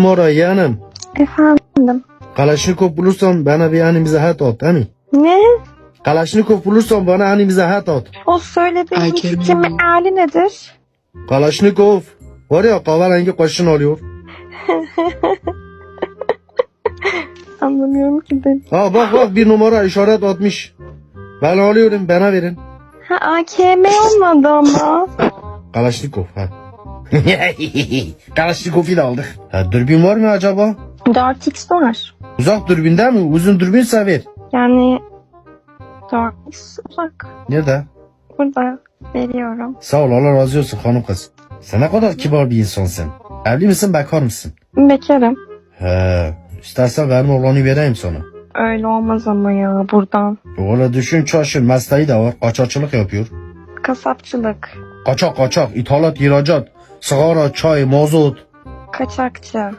Numara yeğenim. Efendim. Kalaşnikov bulursan bana bir hani hat at değil mi? Ne? Kalaşnikov bulursan bana hani hat at. O söylediğin fikrin meali nedir? Kalaşnikov. Var ya kahverengi kaşın alıyor. Anlamıyorum ki ben. Ha bak bak bir numara işaret atmış. Ben alıyorum bana verin. Ha AKM olmadı ama. Kalaşnikov ha. Kalaşnikov'u da aldık. Ha, dürbün var mı acaba? 4x var. Uzak dürbün değil mi? Uzun dürbün sever. Yani 4x uzak. Nerede? Burada veriyorum. Sağ ol Allah razı olsun hanım kız. Sen ne kadar kibar bir insansın. Evli misin bekar mısın? Bekarım. He. İstersen benim oğlanı vereyim sana. Öyle olmaz ama ya buradan. Öyle düşün çarşır mesleği de var. Kaçakçılık yapıyor. Kasapçılık. Kaçak kaçak, ithalat, ihracat, sigara, çay, mazot. Kaçakçı.